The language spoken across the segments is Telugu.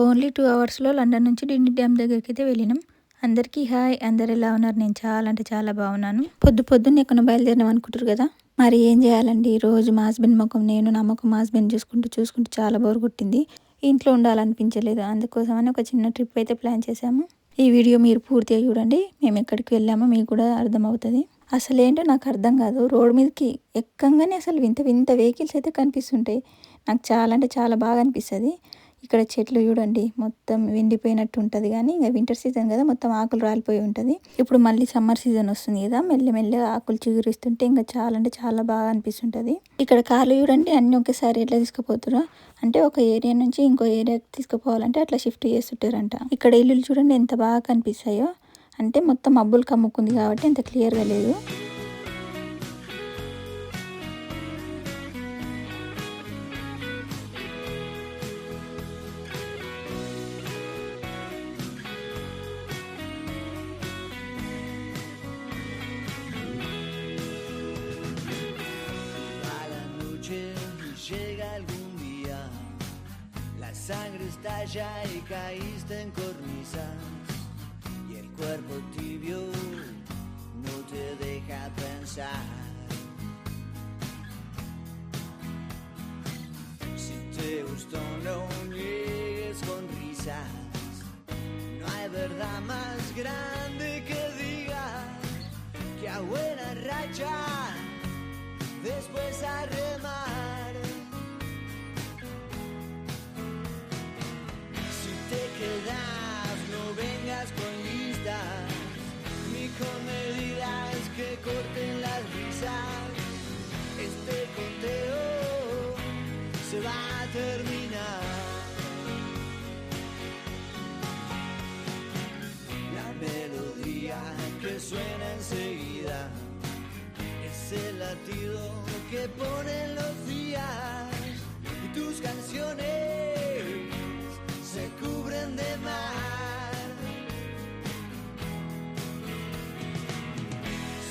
ఓన్లీ టూ అవర్స్లో లండన్ నుంచి డిండి డ్యామ్ దగ్గరికి అయితే వెళ్ళినాం. అందరికీ హాయ్ అందరు ఎలా ఉన్నారు? నేను చాలా అంటే చాలా బాగున్నాను. పొద్దు పొద్దున్న ఎక్కడ బయలుదేరినాం అనుకుంటారు కదా. మరి ఏం చేయాలండి? రోజు మా హస్బెండ్ ముఖం నేను నా ముఖం మా హస్బెండ్ చూసుకుంటూ చూసుకుంటూ చాలా బోర్ కొట్టింది. ఇంట్లో ఉండాలనిపించలేదు. అందుకోసమని ఒక చిన్న ట్రిప్ అయితే ప్లాన్ చేశాము. ఈ వీడియో మీరు పూర్తిగా చూడండి. మేము ఎక్కడికి వెళ్ళామో మీకు కూడా అర్థమవుతుంది. అసలు ఏంటో నాకు అర్థం కాదు. రోడ్ మీదకి ఎక్కంగానే అసలు వింత వింత వెహికల్స్ అయితే కనిపిస్తుంటాయి. నాకు చాలా అంటే చాలా బాగా అనిపిస్తుంది. ఇక్కడ చెట్లు చూడండి మొత్తం ఎండిపోయినట్టు ఉంటుంది కానీ ఇంకా వింటర్ సీజన్ కదా మొత్తం ఆకులు రాలిపోయి ఉంటుంది. ఇప్పుడు మళ్ళీ సమ్మర్ సీజన్ వస్తుంది కదా మెల్లమెల్లగా ఆకులు చిగురిస్తుంటే ఇంకా చాలా అంటే చాలా బాగా అనిపిస్తుంటుంది. ఇక్కడ కార్లు చూడండి అన్ని ఒకేసారి ఎట్లా తీసుకుపోతారో అంటే ఒక ఏరియా నుంచి ఇంకో ఏరియాకి తీసుకుపోవాలంటే అట్లా షిఫ్ట్ చేస్తుంటారంట. ఇక్కడ ఇల్లులు చూడండి ఎంత బాగా కనిపిస్తాయో అంటే మొత్తం మబ్బులు కమ్ముకుంది కాబట్టి అంత క్లియర్గా లేదు. Sangre estalla y caíste en cornisas y el cuerpo tibio no te deja pensar. Si te gustó no niegues con risas, no hay verdad más grande que diga que a buena racha después a que ponen los días y tus canciones se cubren de mar.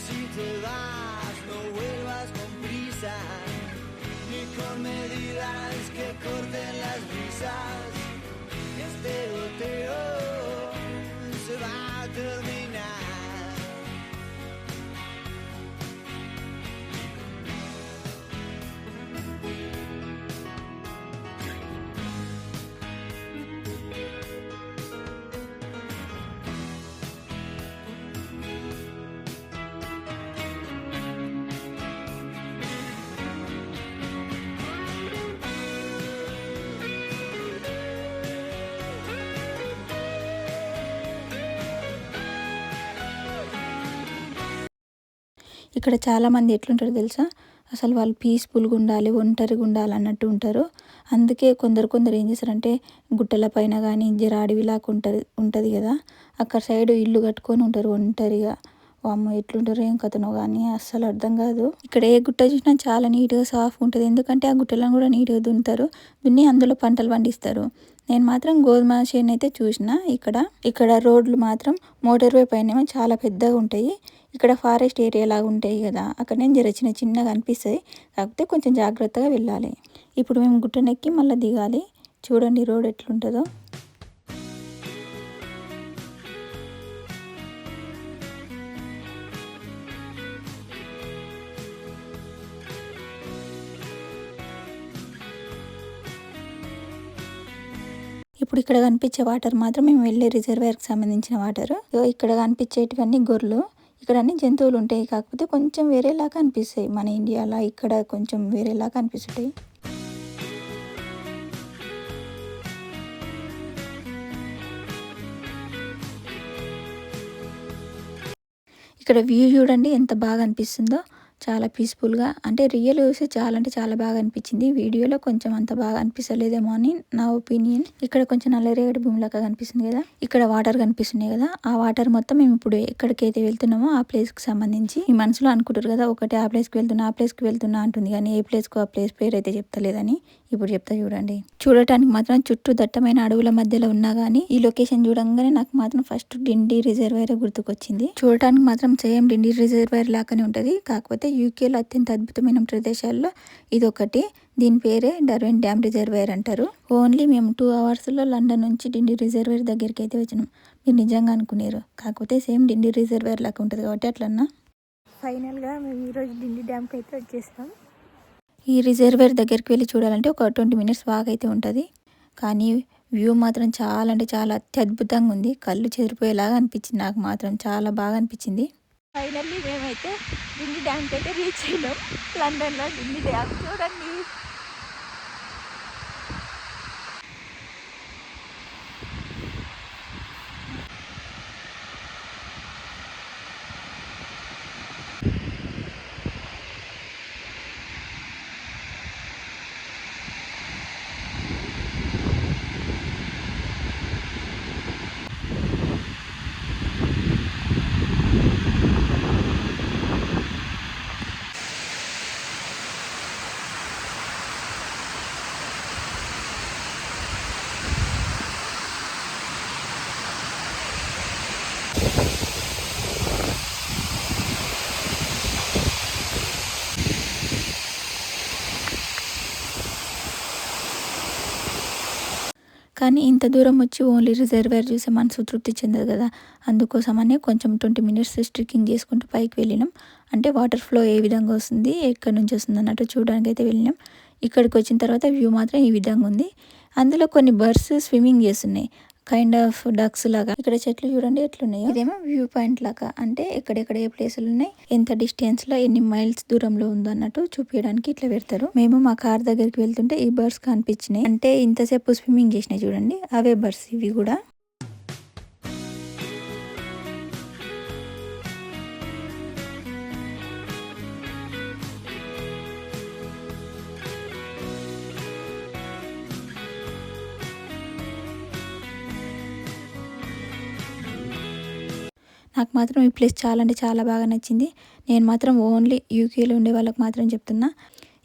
Si te vas, no vuelvas con prisa, ni con medidas ఇక్కడ చాలామంది ఎట్లుంటారు తెలుసా? అసలు వాళ్ళు పీస్ఫుల్గా ఉండాలి ఒంటరిగా ఉండాలి అన్నట్టు ఉంటారు. అందుకే కొందరు కొందరు ఏం చేస్తారంటే గుట్టల పైన కానీ జరాడివిలాగా ఉంటుంది ఉంటుంది కదా? అక్కడ సైడ్ ఇల్లు కట్టుకొని ఉంటారు ఒంటరిగా. వామ్మ ఎట్లుంటారో ఏం కథనో కానీ అస్సలు అర్థం కాదు. ఇక్కడ ఏ గుట్ట చూసినా చాలా నీట్గా సాఫ్ ఉంటుంది. ఎందుకంటే ఆ గుట్టలను కూడా నీట్గా దున్నుతారు. దున్ని అందులో పంటలు పండిస్తారు. నేను మాత్రం గోధుమ చేను అయితే చూసిన ఇక్కడ ఇక్కడ రోడ్లు మాత్రం మోటార్ వే పైన చాలా పెద్దగా ఉంటాయి. ఇక్కడ ఫారెస్ట్ ఏరియా లాగా ఉంటాయి కదా అక్కడ నేను జర చిన్న చిన్నగా అనిపిస్తుంది. కాకపోతే కొంచెం జాగ్రత్తగా వెళ్ళాలి. ఇప్పుడు మేము గుట్టనెక్కి మళ్ళీ దిగాలి. చూడండి రోడ్ ఎట్లుంటుందో. ఇప్పుడు ఇక్కడ కనిపించే వాటర్ మాత్రం మేము వెళ్ళే రిజర్వేర్కి సంబంధించిన వాటర్. ఇక్కడ కనిపించేటివన్నీ గొర్రెలు. ఇక్కడ అన్ని జంతువులు ఉంటాయి. కాకపోతే కొంచెం వేరేలాగా అనిపిస్తాయి మన ఇండియాలో. ఇక్కడ కొంచెం వేరేలాగా అనిపిస్తాయి ఇక్కడ వ్యూ చూడండి ఎంత బాగా అనిపిస్తుందో. చాలా పీస్ఫుల్గా అంటే రియల్ చూసి చాలా అంటే చాలా బాగా అనిపించింది. వీడియోలో కొంచెం అంత బాగా అనిపిస్తలేదేమో అని నా ఒపీనియన్ ఇక్కడ కొంచెం నల్లరేగడి భూమిలాగా కనిపిస్తుంది కదా ఇక్కడ వాటర్ కనిపిస్తున్నాయి కదా ఆ వాటర్ మొత్తం మేము ఇప్పుడు ఎక్కడికైతే వెళ్తున్నామో ఆ ప్లేస్కి సంబంధించి. మీ మనసులో అనుకుంటారు కదా ఒకటి ఆ ప్లేస్కి వెళ్తున్నా ఆ ప్లేస్కి వెళ్తున్నా అంటుంది కానీ ఏ ప్లేస్కు ఆ ప్లేస్ పేరు అయితే చెప్తలేదని. ఇప్పుడు చెప్తా చూడండి. చూడటానికి మాత్రం చుట్టూ దట్టమైన అడవుల మధ్యలో ఉన్నా కానీ ఈ లొకేషన్ చూడంగానే నాకు మాత్రం ఫస్ట్ డిండి రిజర్వైర్ గుర్తుకొచ్చింది. చూడటానికి మాత్రం సేమ్ డిండి రిజర్వేర్ లాగానే ఉంటుంది. కాకపోతే యూకేలో అత్యంత అద్భుతమైన ప్రదేశాల్లో ఇది ఒకటి దీని పేరే డర్విన్ డ్యామ్ రిజర్వాయర్ అంటారు. ఓన్లీ మేము టూ అవర్స్లో లండన్ నుంచి డిండి రిజర్వాయర్ దగ్గరికి అయితే వచ్చినాం. మీరు నిజంగా అనుకునేరు. కాకపోతే సేమ్ డిండి రిజర్వాయర్ లాగా ఉంటుంది కాబట్టి అట్లన్నా. ఫైనల్గా మేము ఈరోజు డిండి డ్యామ్కి అయితే వచ్చేసాం. ఈ రిజర్వేర్ దగ్గరికి వెళ్ళి చూడాలంటే ఒక ట్వంటీ మినిట్స్ వాక్ అయితే ఉంటుంది. కానీ వ్యూ మాత్రం చాలా అంటే చాలా అత్యద్భుతంగా ఉంది. కళ్ళు చెదిరిపోయేలాగా అనిపించింది. నాకు మాత్రం చాలా బాగా అనిపించింది. ఫైనల్లీ మేమైతే డిండి డ్యామ్కి అయితే రీచ్ అయినాం. లండన్లో దిండి డ్యామ్. చూడండి. కానీ ఇంత దూరం వచ్చి ఓన్లీ రిజర్వేర్ చూసే మనసు తృప్తి చెందదు కదా. అందుకోసమనే కొంచెం ట్వంటీ మినిట్స్ స్ట్రిక్కింగ్ చేసుకుంటూ పైకి వెళ్ళినాం. అంటే వాటర్ ఫ్లో ఏ విధంగా వస్తుంది ఎక్కడి నుంచి వస్తుంది అన్నట్టు చూడడానికి అయితే వెళ్ళినాం. ఇక్కడికి వచ్చిన తర్వాత వ్యూ మాత్రం ఈ విధంగా ఉంది. అందులో కొన్ని బర్డ్స్ స్విమ్మింగ్ చేస్తున్నాయి. కైండ్ ఆఫ్ డక్స్ లాగా. ఇక్కడ చెట్లు చూడండి ఎట్లున్నాయో. ఇదేమో వ్యూ పాయింట్ లాగా. అంటే ఎక్కడెక్కడ ఏ ప్లేసులు ఉన్నాయి ఎంత డిస్టెన్స్లో ఎన్ని మైల్స్ దూరంలో ఉందో అన్నట్టు చూపించడానికి ఇట్లా పెడతారు. మేము మా కార్ దగ్గరికి వెళ్తుంటే ఈ బర్డ్స్ కనిపించినాయి. అంటే ఇంతసేపు స్విమ్మింగ్ చేసినాయి చూడండి. అవే బర్డ్స్ ఇవి కూడా. నాకు మాత్రం ఈ ప్లేస్ చాలా అంటే చాలా బాగా నచ్చింది. నేను మాత్రం ఓన్లీ యూకేలో ఉండే వాళ్ళకి మాత్రం చెప్తున్నా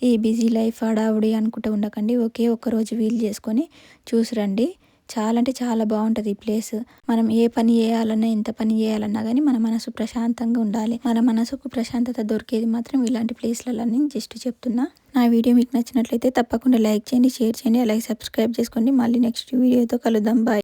ఈ బిజీ లైఫ్ హడావుడి అనుకుంటూ ఉండకండి. ఒకే ఒక్క రోజు వీలు చేసుకొని చూసిరండి. చాలా అంటే చాలా బాగుంటుంది ఈ ప్లేస్. మనం ఏ పని చేయాలన్నా ఎంత పని చేయాలన్నా కానీ మన మనసు ప్రశాంతంగా ఉండాలి. మన మనసుకు ప్రశాంతత దొరికేది మాత్రం ఇలాంటి ప్లేస్లలోని జస్ట్ చెప్తున్నా. నా వీడియో మీకు నచ్చినట్లయితే తప్పకుండా లైక్ చేయండి షేర్ చేయండి అలాగే సబ్స్క్రైబ్ చేసుకోండి. మళ్ళీ నెక్స్ట్ వీడియోతో కలుద్దాం. బాయ్.